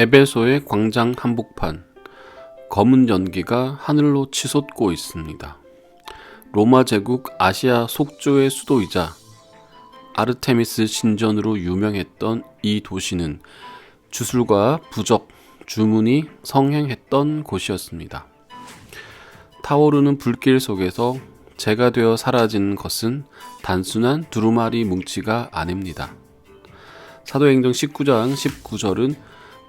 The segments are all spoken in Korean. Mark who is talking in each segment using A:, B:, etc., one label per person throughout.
A: 에베소의 광장 한복판 검은 연기가 하늘로 치솟고 있습니다. 로마 제국 아시아 속초의 수도이자 아르테미스 신전으로 유명했던 이 도시는 주술과 부적, 주문이 성행했던 곳이었습니다. 타오르는 불길 속에서 재가 되어 사라진 것은 단순한 두루마리 뭉치가 아닙니다. 사도행전 19장 19절은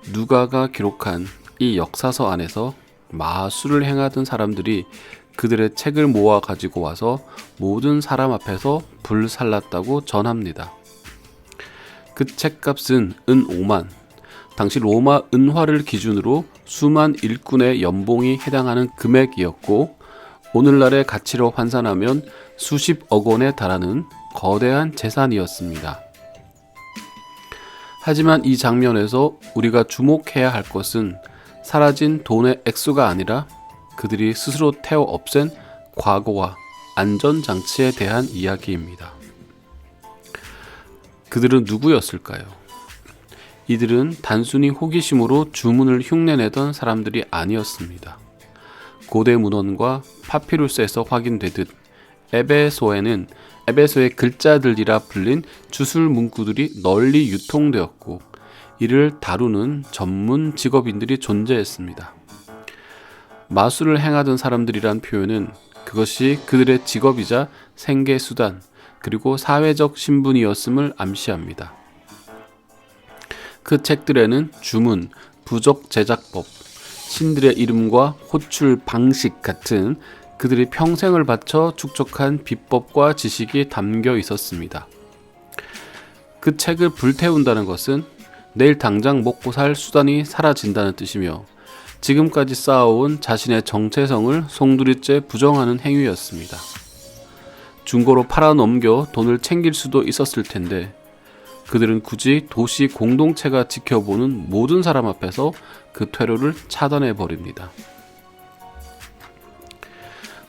A: 누가가 기록한 이 역사서 안에서 마술을 행하던 사람들이 그들의 책을 모아 가지고 와서 모든 사람 앞에서 불살랐다고 전합니다. 그 책값은 은 5만, 당시 로마 은화를 기준으로 수만 일꾼의 연봉이 해당하는 금액이었고 오늘날의 가치로 환산하면 수십억 원에 달하는 거대한 재산이었습니다. 하지만 이 장면에서 우리가 주목해야 할 것은 사라진 돈의 액수가 아니라 그들이 스스로 태워 없앤 과거와 안전장치에 대한 이야기입니다. 그들은 누구였을까요? 이들은 단순히 호기심으로 주문을 흉내내던 사람들이 아니었습니다. 고대 문헌과 파피루스에서 확인되듯 에베소에는 에베소의 글자들이라 불린 주술 문구들이 널리 유통되었고 이를 다루는 전문 직업인들이 존재했습니다. 마술을 행하던 사람들이란 표현은 그것이 그들의 직업이자 생계 수단 그리고 사회적 신분이었음을 암시합니다. 그 책들에는 주문, 부적 제작법, 신들의 이름과 호출 방식 같은 그들이 평생을 바쳐 축적한 비법과 지식이 담겨 있었습니다. 그 책을 불태운다는 것은 내일 당장 먹고 살 수단이 사라진다는 뜻이며 지금까지 쌓아온 자신의 정체성을 송두리째 부정하는 행위였습니다. 중고로 팔아 넘겨 돈을 챙길 수도 있었을 텐데 그들은 굳이 도시 공동체가 지켜보는 모든 사람 앞에서 그 퇴로를 차단해 버립니다.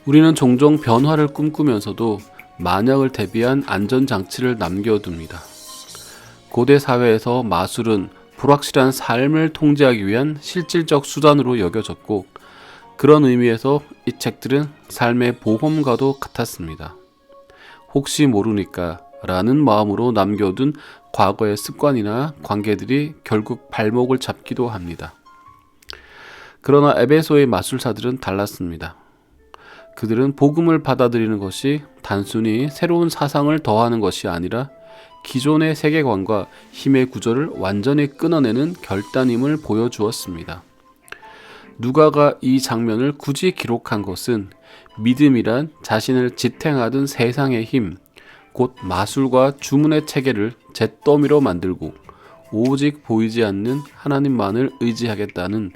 A: 우리는 종종 변화를 꿈꾸면서도 만약을 대비한 안전장치를 남겨둡니다. 고대 사회에서 마술은 불확실한 삶을 통제하기 위한 실질적 수단으로 여겨졌고 그런 의미에서 이 책들은 삶의 보험과도 같았습니다. 혹시 모르니까 라는 마음으로 남겨둔 과거의 습관이나 관계들이 결국 발목을 잡기도 합니다. 그러나 에베소의 마술사들은 달랐습니다. 그들은 복음을 받아들이는 것이 단순히 새로운 사상을 더하는 것이 아니라 기존의 세계관과 힘의 구조를 완전히 끊어내는 결단임을 보여주었습니다. 누가가 이 장면을 굳이 기록한 것은 믿음이란 자신을 지탱하던 세상의 힘, 곧 마술과 주문의 체계를 잿더미로 만들고 오직 보이지 않는 하나님만을 의지하겠다는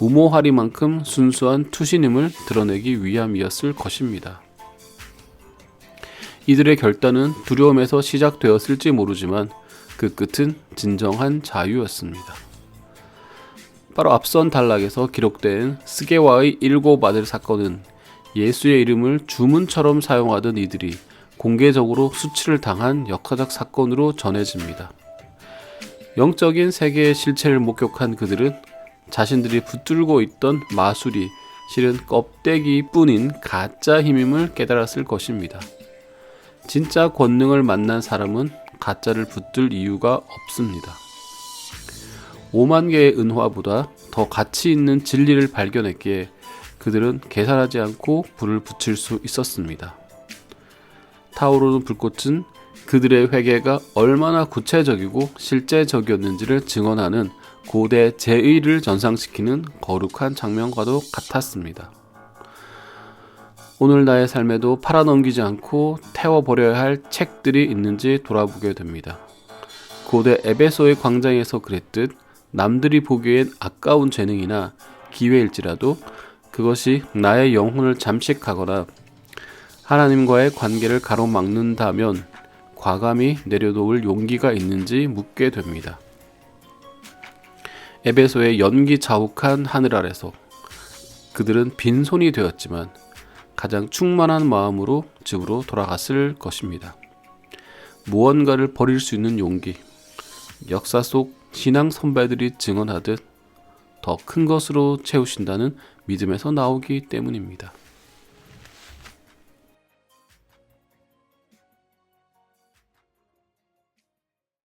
A: 무모하리만큼 순수한 투신임을 드러내기 위함이었을 것입니다. 이들의 결단은 두려움에서 시작되었을지 모르지만 그 끝은 진정한 자유였습니다. 바로 앞선 단락에서 기록된 스게와의 일곱 아들 사건은 예수의 이름을 주문처럼 사용하던 이들이 공개적으로 수치를 당한 역사적 사건으로 전해집니다. 영적인 세계의 실체를 목격한 그들은 자신들이 붙들고 있던 마술이 실은 껍데기 뿐인 가짜 힘임을 깨달았을 것입니다. 진짜 권능을 만난 사람은 가짜를 붙들 이유가 없습니다. 5만 개의 은화보다 더 가치 있는 진리를 발견했기에 그들은 계산하지 않고 불을 붙일 수 있었습니다. 타오르는 불꽃은 그들의 회개가 얼마나 구체적이고 실제적이었는지를 증언하는 고대 제의를 전상시키는 거룩한 장면과도 같았습니다. 오늘 나의 삶에도 팔아넘기지 않고 태워버려야 할 책들이 있는지 돌아보게 됩니다. 고대 에베소의 광장에서 그랬듯 남들이 보기엔 아까운 재능이나 기회일지라도 그것이 나의 영혼을 잠식하거나 하나님과의 관계를 가로막는다면 과감히 내려놓을 용기가 있는지 묻게 됩니다. 에베소의 연기 자욱한 하늘 아래서 그들은 빈손이 되었지만 가장 충만한 마음으로 집으로 돌아갔을 것입니다. 무언가를 버릴 수 있는 용기. 역사 속 신앙 선배들이 증언하듯 더 큰 것으로 채우신다는 믿음에서 나오기 때문입니다.